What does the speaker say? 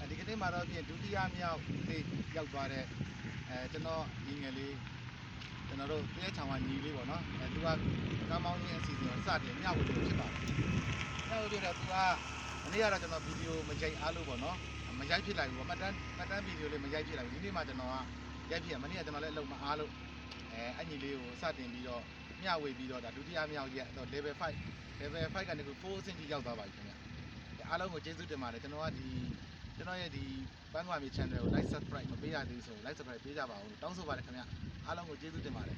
အဲဒီကနေ့မှာတော့ပြင်ဒုတိယမြောက်နေ့ရောက်သွားတဲ့အဲကျွန်တော်ညီငယ်လေးကျွန်တော်တို့တရက်ချောင်ကညီလေးပေါ့နော်အဲသူကကမ်းမောင်းချင်းအစီအစဉ်ကိုစတင်မျှဝေလို့ဖြစ်ပါတယ်မျှဝေလို့တော့သူကမနေ့ကတော့ကျွန်တော်ဗီဒီယိုမရိုက်အားလို့ပေါ့နော်မရိုက်ဖြစ်လိုက်ဘူးပေါ့မှတ်တမ်းမှတ်တမ်းဗီဒီယိုလေးမရိုက်ဖြစ်လိုက်ဘူးဒီနေ့မှကျွန်တော်ကရိုက်ဖြစ်ရမနေ့ကကျွန်တော်လည်းအလုံးမအားလို့အဲအညီလေးကိုစတင်ပြီးတော့မျှဝေပြီးတော့ဒါဒုတိယမြောက်ရက်တော့ level 5 level 5ကနေခု4အဆင့်ကြီးရောက်သွားပါပြီခင်ဗျ အားလုံးကိုကျေးဇူးတင်ပါတယ်ကျွန်တော်ကဒီကျွန်တော်ရဲ့ဒီပန်းကွာမြေ channel ကို like subscribe မပေးရသေးဘူးဆိုရင် like subscribe ပေးကြပါဦးလို့တောင်းဆိုပါတယ်ခင်ဗျအားလုံးကိုကျေးဇူးတင်ပါတယ်